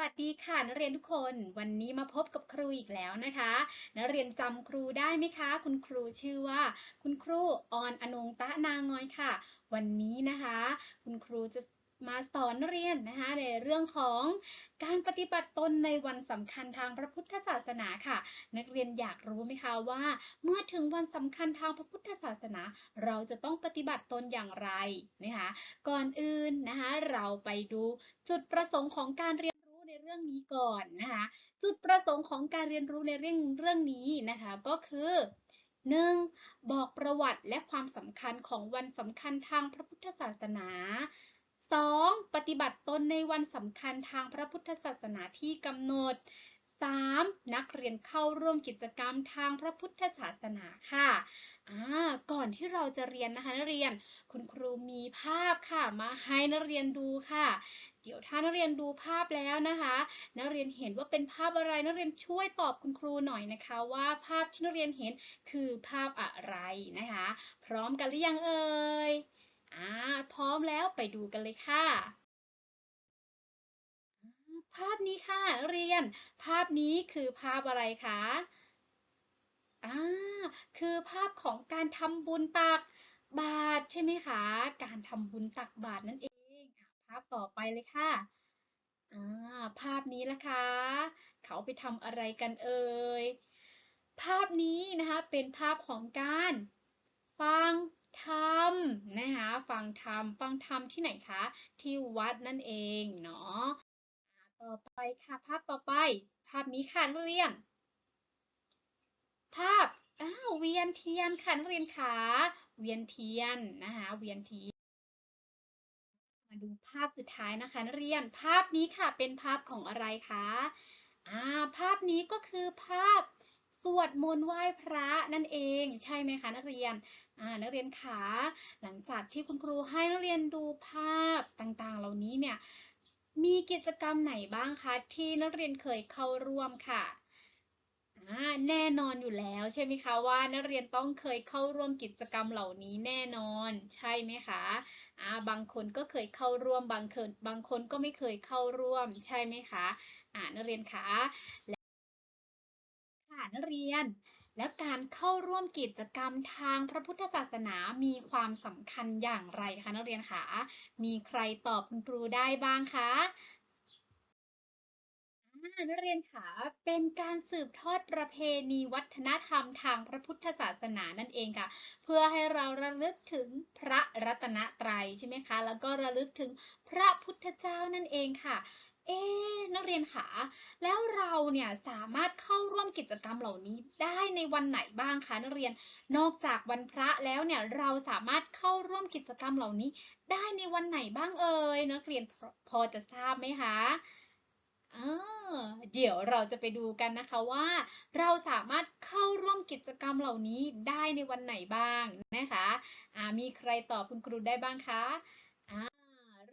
วัสดีค่ะนักเรียนทุกคนวันนี้มาพบกับครูอีกแล้วนะคะนักเรียนจำครูได้ไหมคะ คุณครูชื่อว่า คุณครูออนอนงตะนางอยค่ะ วันนี้นะคะ คุณครูจะมาสอนนักเรียนนะคะในเรื่องของการปฏิบัติตนในวันสำคัญทางพระพุทธศาสนาค่ะ นักเรียนอยากรู้ไหมคะว่า เมื่อถึงวันสำคัญทางพระพุทธศาสนา เราจะต้องปฏิบัติตนอย่างไรนะคะ ก่อนอื่นนะคะเราไปดูจุดประสงค์ของการเรียน เรื่องนี้ก่อนนะคะจุดประสงค์ของการเรียนรู้ในเรื่องเรื่องนี้นะคะก็คือ 1. บอกประวัติและความสำคัญของวันสำคัญทางพระพุทธศาสนา 2. ปฏิบัติตนในวันสำคัญทางพระพุทธศาสนาที่กำหนด 3. นักเรียนเข้าร่วมกิจกรรมทางพระพุทธศาสนาค่ะอ่าก่อนที่เราจะเรียนนะคะนักเรียน คุณครูมีภาพค่ะมาให้นักเรียนดูค่ะ ดี๋ยวถ้านักเรียนดูภาพแล้วนะคะ นักเรียนเห็นว่าเป็นภาพอะไรนักเรียนช่วยตอบคุณครูหน่อยนะคะ ว่าภาพที่นักเรียนเห็นคือภาพอะไรนะคะ พร้อมกันหรือยังเอ่ยอ่าพร้อมแล้วไปดูกันเลยค่ะภาพนี้ค่ะนักเรียน ภาพนี้คือภาพอะไรคะอ่าคือภาพของการทำบุญตักบาตรใช่ไหมคะ การทำบุญตักบาตรนั่นเองาพต่อไปเลยค่ะอ่าภาพนี้ละคะ เขาไปทำอะไรกันเอ่ย ภาพนี้นะคะเป็นภาพของการฟังธรรมนะคะฟังธรรมฟังธรรมที่ไหนคะ ที่วัดนั่นเองเนาะต่อไปค่ะภาพต่อไป ภาพนี้ค่ะนักเรียน ภาพอ้าวเวียนเทียนค่ะนักเรียนขาเวียนเทียนนะคะเวียนเทียน มาดูภาพสุดท้ายนะคะนักเรียน ภาพนี้ค่ะเป็นภาพของอะไรคะอ่าภาพนี้ก็คือภาพสวดมนต์ไหว้พระนั่นเองใช่ไหมคะนักเรียนอ่านักเรียนขาหลังจากที่คุณครูให้นักเรียนดูภาพต่างๆ เหล่านี้เนี่ยมีกิจกรรมไหนบ้างคะที่นักเรียนเคยเข้าร่วมค่ะอ่าแน่นอนอยู่แล้วใช่ไหมคะว่านักเรียนต้องเคยเข้าร่วมกิจกรรมเหล่านี้แน่นอนใช่ไหมคะ อ่าบางคนก็เคยเข้าร่วมบางคนบางคนก็ไม่เคยเข้าร่วมใช่ไหมคะอ่านักเรียนคะและค่ะนักเรียน แล้วการเข้าร่วมกิจกรรมทางพระพุทธศาสนามีความสำคัญอย่างไรคะนักเรียนคะมีใครตอบคุณครูได้บ้างคะ อ่านักเรียนค่ะเป็นการสืบทอดประเพณีวัฒนธรรมทางพระพุทธศาสนานั่นเองค่ะ เพื่อให้เราระลึกถึงพระรัตนตรัยใช่ไหมคะ แล้วก็ระลึกถึงพระพุทธเจ้านั่นเองค่ะ เอ๊ะนักเรียนค่ะแล้วเราเนี่ยสามารถเข้าร่วมกิจกรรมเหล่านี้ได้ในวันไหนบ้างคะนักเรียนนอกจากวันพระแล้วเนี่ยเราสามารถเข้าร่วมกิจกรรมเหล่านี้ ได้ในวันไหนบ้างเอ่ยนักเรียนพอพอจะทราบไหมคะ เดี๋ยวเราจะไปดูกันนะคะว่า เราสามารถเข้าร่วมกิจกรรมเหล่านี้ได้ในวันไหนบ้างนะคะมีใครตอบคุณครูได้บ้างคะ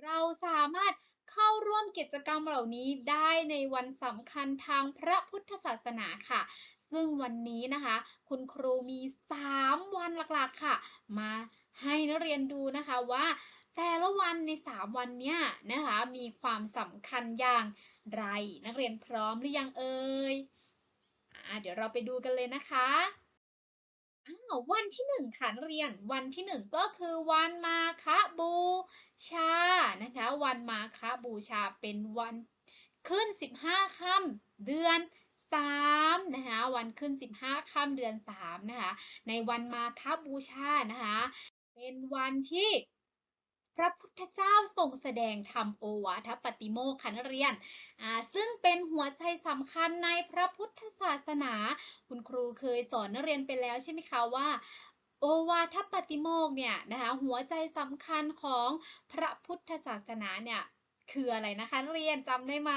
เราสามารถเข้าร่วมกิจกรรมเหล่านี้ได้ในวันสำคัญทางพระพุทธศาสนาค่ะ ซึ่งวันนี้นะคะ คุณครูมี 3 วันหลักๆค่ะ มาให้นักเรียนดูนะคะว่า แต่ละวันใน 3 วันเนี้ยนะคะมีความสำคัญอย่าง ไร นักเรียนพร้อมหรือยังเอ่ยอเดี๋ยวเราไปดูกันเลยนะคะอ้าววันที่หนึ่งค่ะนักเรียน วันที่หนึ่งก็คือวันมาฆบูชานะคะ วันมาฆบูชาเป็นวันขึ้น 15ค่ำเดือน3นะคะ วันขึ้น 15ค่ำเดือน3นะคะ ในวันมาฆบูชานะคะ เป็นวันที่ พระพุทธเจ้าทรงแสดงธรรมโอวาทปฏิโมกข์ค่ะนักเรียนอ่าซึ่งเป็นหัวใจสำคัญในพระพุทธศาสนา คุณครูเคยสอนนักเรียนไปแล้วใช่ไหมคะว่าโอวาทปฏิโมกเนี่ยนะคะหัวใจสำคัญของพระพุทธศาสนาเนี่ยคืออะไรนะคะนักเรียนจำได้ไหม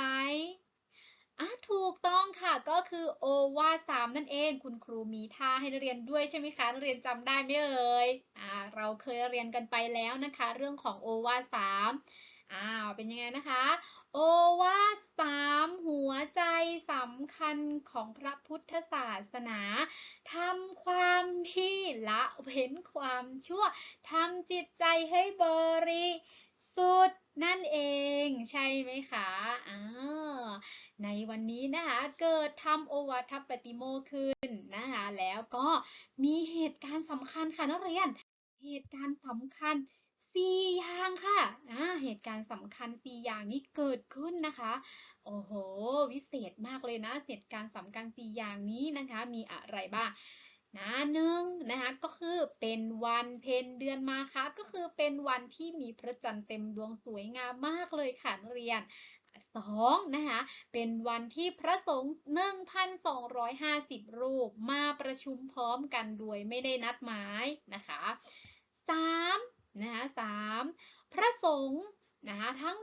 อะถูกต้องค่ะก็คือโอวาสามนั่นเอง คุณครูมีท่าให้นักเรียนด้วยใช่ไหมคะนักเรียนจำได้ไหมเอ่ยอ่าเราเคยเรียนกันไปแล้วนะคะ เรื่องของโอวาสามอ้าวเป็นยังไงนะคะ โอวาสามหัวใจสำคัญของพระพุทธศาสนาทำความดีละเว้นความชั่วทำจิตใจให้บริสุทธิ์นั่นเอง ใช่ไหมคะอ้า ในวันนี้นะคะเกิดทำโอวาทปฏิโมขึ้นนะคะแล้วก็มีเหตุการณ์สำคัญค่ะนักเรียน เหตุการณ์สำคัญสี่อย่างค่ะอ่าเหตุการณ์สำคัญสี่อย่างนี้เกิดขึ้นนะคะ โอ้โห วิเศษมากเลยนะ เหตุการณ์สำคัญสี่อย่างนี้นะคะ มีอะไรบ้างนะหนึ่งนะคะก็คือเป็นวันเพ็ญเดือนมาคะก็คือเป็นวันที่มีพระจันทร์เต็มดวงสวยงามมากเลยค่ะนักเรียน สองนะคะเป็นวันที่พระสงฆ์1,250 รูปมาประชุมพร้อมกันโดยไม่ได้นัดหมายนะคะสามนะคะสามพระสงฆ์ นะคะทั้ง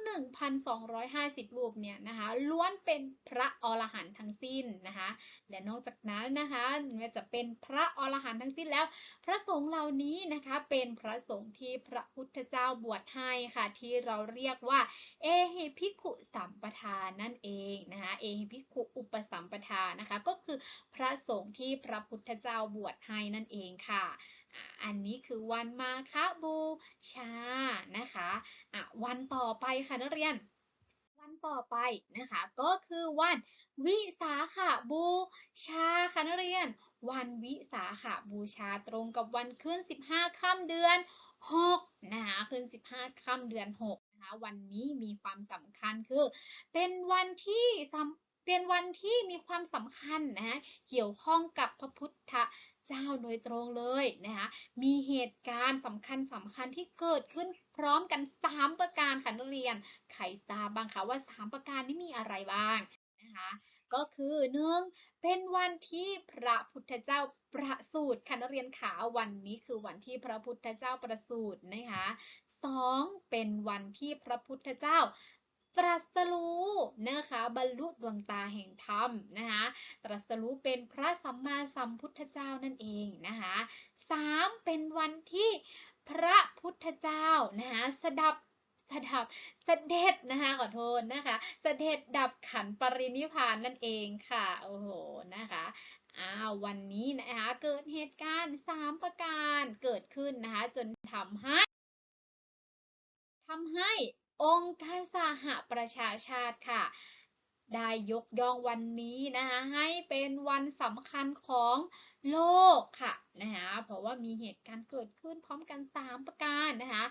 1,250 รูปเนี่ยนะคะล้วนเป็นพระอรหันต์ทั้งสิ้นนะคะและนอกจากนั้นนะคะแม้จะเป็นพระอรหันต์ทั้งสิ้นแล้ว พระสงฆ์เหล่านี้นะคะเป็นพระสงฆ์ที่พระพุทธเจ้าบวชให้ค่ะที่เราเรียกว่าเอหิภิกขุสัมปทานนั่นเองนะคะเอหิภิกขุอุปสัมปทานนะคะก็คือพระสงฆ์ที่พระพุทธเจ้าบวชให้นั่นเองค่ะ อันนี้คือวันมาฆบูชานะคะอะวันต่อไปค่ะนักเรียน วันต่อไปนะคะก็คือวันวิสาขบูชาค่ะนักเรียน วันวิสาขบูชาตรงกับวันขึ้น 15ค่ำเดือน6นะคะขึ้น 15ค่ำเดือน6นะคะวันนี้มีความสำคัญคือ เป็นวันที่เป็นวันที่มีความสำคัญนะะเกี่ยวข้องกับพระพุทธ เจ้าโดยตรงเลยนะคะมีเหตุการณ์สำคัญสำคัญที่เกิดขึ้นพร้อมกัน 3 ประการค่ะนักเรียนใครทราบบ้างคะว่า 3 ประการนี้มีอะไรบ้างนะคะก็คือหนึ่งเป็นวันที่พระพุทธเจ้าประสูติค่ะนักเรียนขาวันนี้คือวันที่พระพุทธเจ้าประสูตินะคะสองเป็นวันที่พระพุทธเจ้า ตรัสรู้นะคะบรรลุดวงตาแห่งธรรมนะคะตรัสรู้เป็นพระสัมมาสัมพุทธเจ้านั่นเองนะคะสามเป็นวันที่พระพุทธเจ้านะคะสดับสดับเสด็จนะคะขอโทษนะคะเสด็จดับขันปรินิพพานนั่นเองค่ะโอ้โหนะคะอ้าววันนี้นะคะเกิดเหตุการณ์3ประการเกิดขึ้นนะคะจนทำให้ทำให้ องค์การสหประชาชาติค่ะ ได้ยกย่องวันนี้นะคะให้เป็นวันสำคัญของโลกค่ะนะคะเพราะว่ามีเหตุการณ์เกิดขึ้นพร้อมกัน 3 ประการนะคะ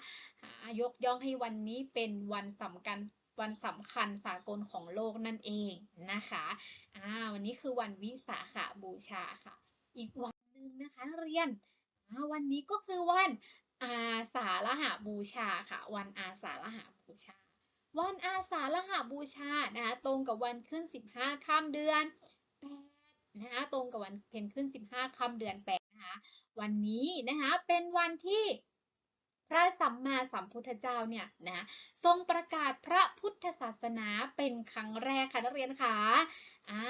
ยกย่องให้วันนี้เป็นวันสำคัญวันสำคัญสากลของโลกนั่นเองนะคะอ่าวันนี้คือวันวิสาขบูชาค่ะ อีกวันหนึ่งนะคะ เรียนวันนี้ก็คือวันอาสาฬหบูชาค่ะ วันอาสาฬห บูชา วันอาสาฬหบูชานะคะตรงกับวันขึ้น 15ค่ำเดือน8นะคะตรงกับวันเพ็ญขึ้น 15ค่ำเดือน8นะคะวันนี้นะคะเป็นวันที่พระสัมมาสัมพุทธเจ้าเนี่ยนะทรงประกาศพระพุทธศาสนาเป็นครั้งแรกค่ะนักเรียนค่ะอ่า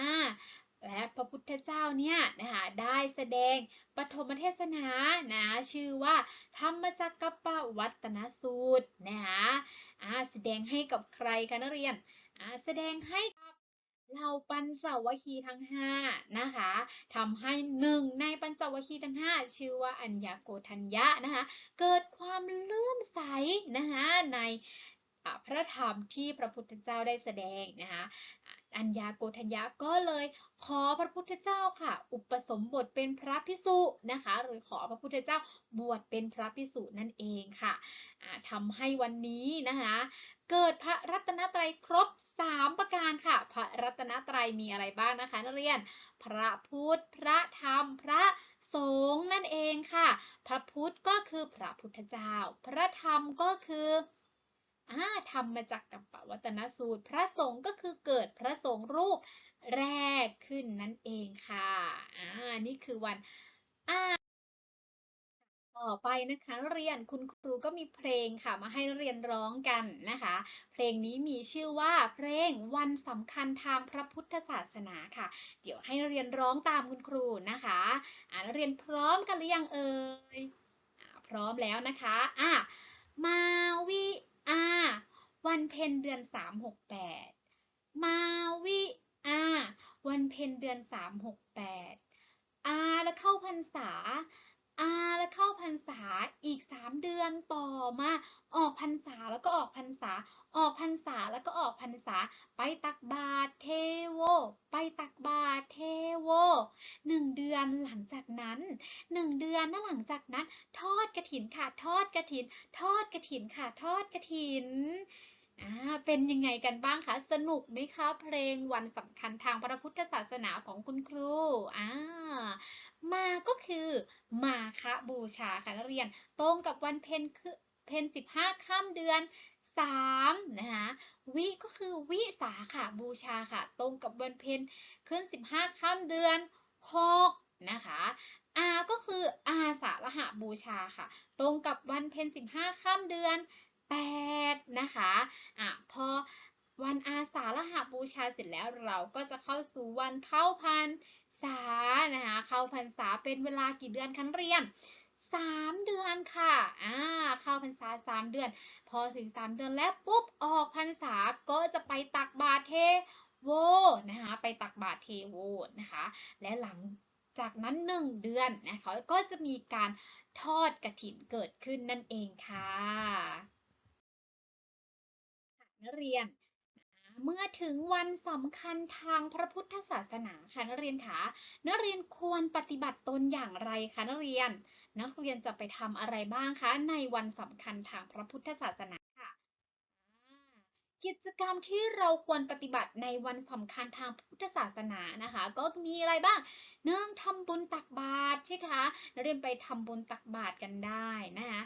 และพระพุทธเจ้าเนี่ยนะคะได้แสดงปฐมเทศนานะชื่อว่า ธรรมจักรปวัตนสูตรนะคะอ่าแสดงให้กับใครคะนักเรียนอ่าแสดงให้กับเหล่าปัญจวัคคีย์ทั้งห้านะคะทำให้หนึ่งในปัญจวัคคีย์ทั้งห้าชื่อว่าอัญญาโกธัญญะนะคะ เกิดความเลื่อมใสนะคะในพระธรรมที่พระพุทธเจ้าได้แสดงนะคะ อัญญาโกฏัญญะก็เลยขอพระพุทธเจ้าค่ะ อุปสมบทเป็นพระภิกษุนะคะ หรือขอพระพุทธเจ้าบวชเป็นพระภิกษุนั่นเองค่ะอ่าทำให้วันนี้นะคะ เกิดพระรัตนตรัยครบ 3 ประการค่ะ พระรัตนตรัยมีอะไรบ้างนะคะนักเรียน พระพุทธ พระธรรม พระสงฆ์นั่นเองค่ะ พระพุทธก็คือพระพุทธเจ้า พระธรรมก็คือ อ่าธรมาจากกัปปวัตนสูตร พระสงฆ์ก็คือเกิดพระสงฆ์รูปแรกขึ้นนั่นเองค่ะอ่านี่คือวันอ่าต่อไปนะคะเรียนคุณครูก็มีเพลงค่ะมาให้เรียนร้องกันนะคะ เพลงนี้มีชื่อว่าเพลงวันสำคัญทางพระพุทธศาสนาค่ะ เดี๋ยวให้เรียนร้องตามคุณครูนะคะอ่านเรียนพร้อมกันหรือยังเอ่ยพร้อมแล้วนะคะอะมาวิอา วันเพ็ญเดือนสามหกแปดมาวิอาวันเพ็ญเดือนสามหกแปดอาและเข้าพรรษา อาและเข้าพรรษาอีกสามเดือนต่อมา ออกพรรษาแล้วก็ออกพรรษา ออกพรรษาแล้วก็ออกพรรษา ไปตักบาตรเทโว ไปตักบาตรเทโวหนึ่งเดือนหลังจากนั้นหนึ่งเดือนนะหลังจากนั้น ทอดกระถินค่ะ ทอดกระถิน ทอดกระถินค่ะ ทอดกระถิน อ่าเป็นยังไงกันบ้างคะ สนุกไหมคะ เพลงวันสำคัญทางพระพุทธศาสนาของคุณครูอ่ามาก็คือมาฆบูชาค่ะนักเรียน ตรงกับวันเพ็ญคือเพ็ญสิบห้าค่ำเดือนสามนะคะวิก็คือวิสาขาบูชาค่ะ ตรงกับวันเพ็ญขึ้นสิบห้าค่ำเดือนหกนะคะอาก็คืออาสาฬหบูชาค่ะ ตรงกับวันเพ็ญสิบห้าค่ำเดือน แปดนะคะอะพอวันอาสาฬหบูชาเสร็จแล้วเราก็จะเข้าสู่วันเข้าพรรษานะคะเข้าพรรษาเป็นเวลากี่เดือนคะนักเรียนสามเดือนค่ะอ่าเข้าพรรษาสามเดือน พอถึงสามเดือนแล้วปุ๊บออกพรรษาก็จะไปตักบาตรเทโวนะคะไปตักบาตรเทโวนะคะ และหลังจากนั้นหนึ่งเดือนนะคะก็จะมีการทอดกระถินเกิดขึ้นนั่นเองค่ะ นักเรียน เมื่อถึงวันสำคัญทางพระพุทธศาสนาค่ะนักเรียนคะนักเรียนควรปฏิบัติตนอย่างไรคะนักเรียน นักเรียนจะไปทำอะไรบ้างคะ ในวันสำคัญทางพระพุทธศาสนาค่ะ กิจกรรมที่เราควรปฏิบัติในวันสำคัญทางพุทธศาสนานะคะ ก็มีอะไรบ้างเนื่องทำบุญตักบาตรใช่คะนักเรียนไปทำบุญตักบาตรกันได้นะคะ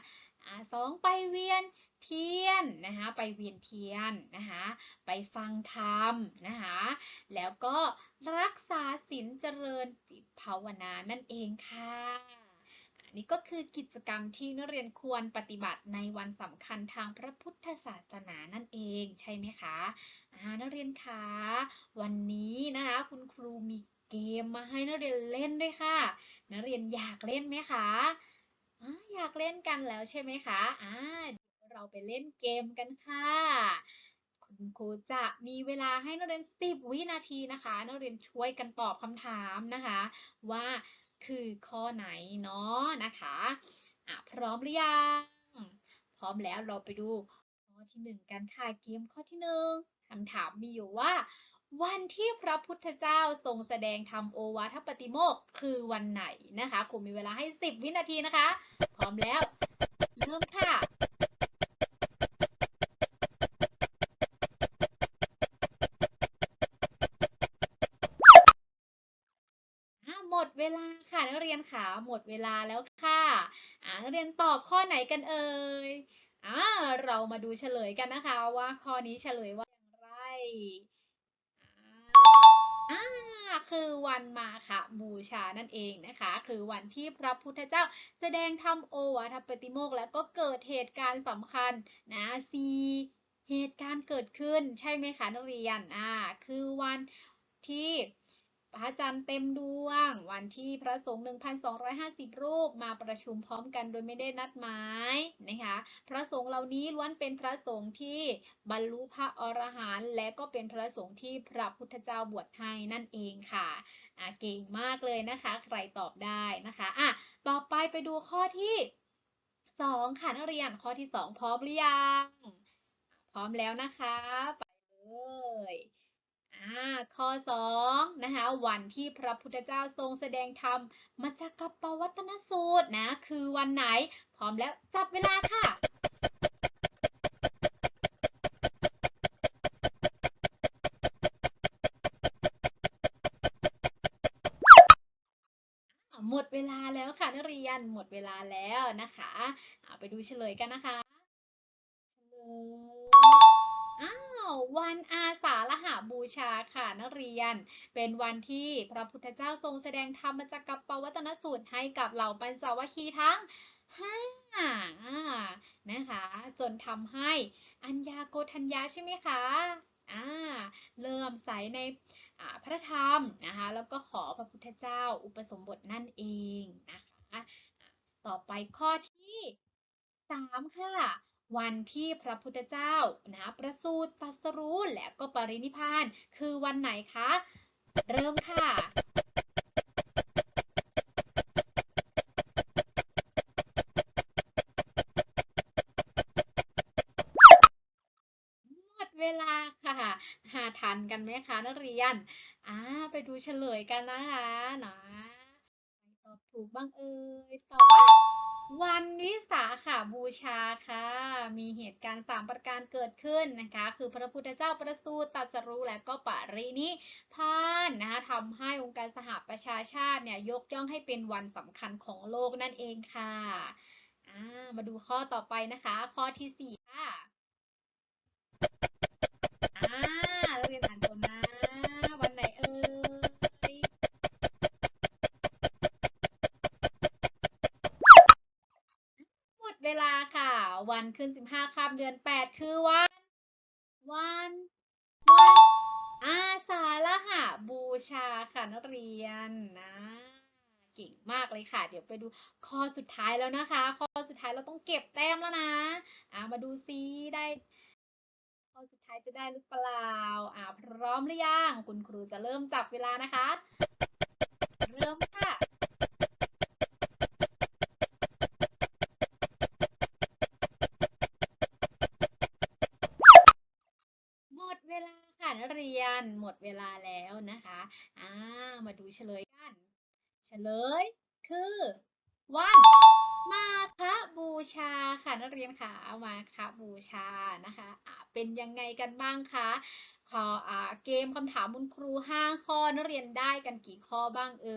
สองไปเวียน เทียนนะคะไปเวียนเทียนนะคะไปฟังธรรมนะคะแล้วก็รักษาศีลเจริญจิตภาวนานั่นเองค่ะอันนี้ก็คือกิจกรรมที่นักเรียนควรปฏิบัติในวันสำคัญทางพระพุทธศาสนานั่นเองใช่ไหมคะนักเรียนคะวันนี้นะคะคุณครูมีเกมมาให้นักเรียนเล่นด้วยค่ะ นักเรียนอยากเล่นไหมคะอยากเล่นกันแล้วใช่ไหมคะอ่า เราไปเล่นเกมกันค่ะ คุณครูจะมีเวลาให้นักเรียน 10 วินาทีนะคะ นักเรียนช่วยกันตอบคำถามนะคะ ว่าคือข้อไหนเนาะนะคะะพร้อมหรือยังพร้อมแล้วเราไปดูข้อที่หนึ่งกันค่ะเกมข้อที่หนึ่งคำถามมีอยู่ว่า วันที่พระพุทธเจ้าทรงแสดงธรรมโอวาทปฏิโมกคือวันไหนนะคะครูมีเวลาให้ 10 วินาทีนะคะ พร้อมแล้ว เริ่มค่ะ รียนค่ะหมดเวลาแล้วค่ะอ่านักเรียนตอบข้อไหนกันเอ่ยอ่าเรามาดูเฉลยกันนะคะว่าข้อนี้เฉลยว่าอย่างไรอ่าคือวันมาค่ะบูชานั่นเองนะคะ คือวันที่พระพุทธเจ้าแสดงธรรมโอวาทปฏิโมกข์แล้วก็เกิดเหตุการณ์สำคัญนะสีเหตุการณ์เกิดขึ้นใช่ไหมคะนักเรียนอ่าคือวันที่ ระจันทร์เต็มดวง วันที่พระสงฆ์1,250 รูปมาประชุมพร้อมกันโดยไม่ได้นัดหมายนะคะ พระสงฆ์เหล่านี้ล้วนเป็นพระสงฆ์ที่บรรลุพระอรหันต์และก็เป็นพระสงฆ์ที่พระพุทธเจ้าบวชให้นั่นเองค่ะอะเก่งมากเลยนะคะ ใครตอบได้นะคะอะต่อไปไปดูข้อที่สองค่ะนักเรียนข้อที่สองพร้อมหรือยังพร้อมแล้วนะคะ ไปเลยอ่าข้อสอง นะคะวันที่พระพุทธเจ้าทรงแสดงธรรมมาจากกัปปวัตนสูตรนะคือวันไหน พร้อมแล้วจับเวลาค่ะหมดเวลาแล้วค่ะนักเรียนหมดเวลาแล้วนะคะ เอาไปดูเฉลยกันนะคะ วันอาสาฬหาบูชาค่ะนักเรียน เป็นวันที่พระพุทธเจ้าทรงแสดงธรรมจากกัปปวัตนสูตรให้กับเหล่าปัญจวัคคีย์ทั้งห้านะคะ จนทำให้อัญญาโกทัญญาใช่ไหมคะอ่าเริ่มใสในพระธรรมนะคะ แล้วก็ขอพระพุทธเจ้าอุปสมบทนั่นเองนะคะ ต่อไปข้อที่สามค่ะ วันที่พระพุทธเจ้านะประสูติตรัสรู้และก็ปรินิพาน คือวันไหนคะ เริ่มค่ะ หมดเวลาค่ะ หาทันกันไหมคะนักเรียนอ่าไปดูเฉลยกันนะคะนะไปอบถูกบ้างเอ่ยตอบว่า วันวิสาขบูชาค่ะ มีเหตุการณ์สามประการเกิดขึ้นนะคะ คือพระพุทธเจ้าประสูติตรัสรู้และก็ปรินิพานนะคะทำให้องค์การสหประชาชาติเนี่ยยกย่องให้เป็นวันสำคัญของโลกนั่นเองค่ะมาดูข้อต่อไปนะคะ ข้อที่สี่ค่ะอ่าเรียนอ่าน วันขึ้น15ค่ำเดือน8คือวัน วันวันอาสาฬหะบูชาค่ะนักเรียนนะเก่งมากเลยค่ะ เดี๋ยวไปดูข้อสุดท้ายแล้วนะคะ ข้อสุดท้ายเราต้องเก็บแต้มแล้วนะอ่ามาดูซิได้ ข้อสุดท้ายจะได้หรือเปล่าอ่าพร้อมหรือยังคุณครูจะเริ่มจับเวลานะคะ เริ่มค่ะ รียนค่ะมาฆบูชานะคะเป็นยังไงกันบ้างคะขออเกมคำถามคุณครูห้าข้อนักเรียนได้กันกี่ข้อบ้างเอ่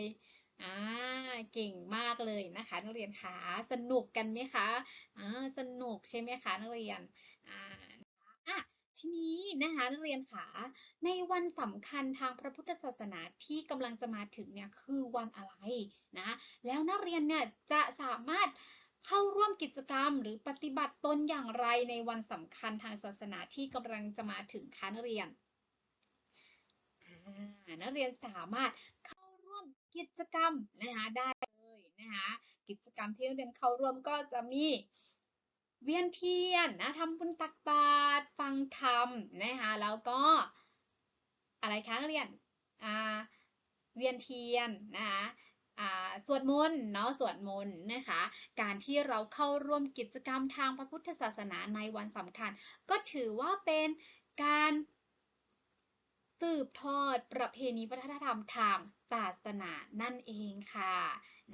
ยอ่าเก่งมากเลยนะคะ นักเรียนคะสนุกกันไหมคะอ่าสนุกใช่ไหมคะนักเรียนอ่าอะทีนี้นะคะนักเรียนคะในวันสำคัญทางพระพุทธศาสนาที่กำลังจะมาถึงเนี่ยคือวันอะไรนะแล้วนักเรียนเนี่ยจะสามารถ เข้าร่วมกิจกรรมหรือปฏิบัติตนอย่างไรในวันสำคัญทางศาสนาที่กำลังจะมาถึงคะนักเรียน นักเรียนสามารถเข้าร่วมกิจกรรมนะคะได้เลยนะคะกิจกรรมที่นักเรียนเข้าร่วมก็จะมีเวียนเทียนนะทำบุญตักบาตรฟังธรรมนะคะแล้วก็อะไรคะนักเรียนเวียนเทียนนะคะ สวดมนต์เนาะสวดมนต์นะคะ การที่เราเข้าร่วมกิจกรรมทางพระพุทธศาสนาในวันสำคัญ ก็ถือว่าเป็นการสืบทอดประเพณีวัฒนธรรมทางศาสนานั่นเองค่ะ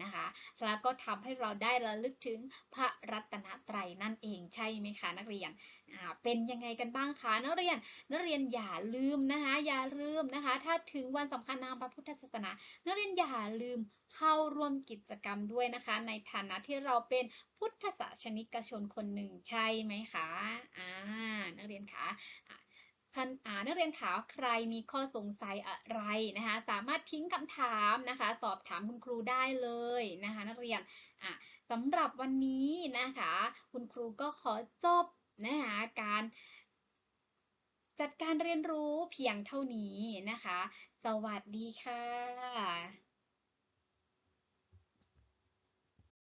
นะคะ แล้วก็ทำให้เราได้ระลึกถึงพระรัตนตรัยนั่นเองใช่ไหมคะนักเรียนเป็นยังไงกันบ้างคะนักเรียนนักเรียนอย่าลืมนะคะ อย่าลืมนะคะ ถ้าถึงวันสำคัญทางพระพุทธศาสนา นักเรียนอย่าลืมเข้าร่วมกิจกรรมด้วยนะคะ ในฐานะที่เราเป็นพุทธศาสนิกชนคนหนึ่งใช่ไหมคะอ่านักเรียนคะ ท่านอ่านักเรียนถามใครมีข้อสงสัยอะไรนะคะ สามารถทิ้งคำถามนะคะ สอบถามคุณครูได้เลยนะคะ นักเรียนอะสำหรับวันนี้นะคะ คุณครูก็ขอจบนะคะการจัดการเรียนรู้เพียงเท่านี้นะคะ สวัสดีค่ะ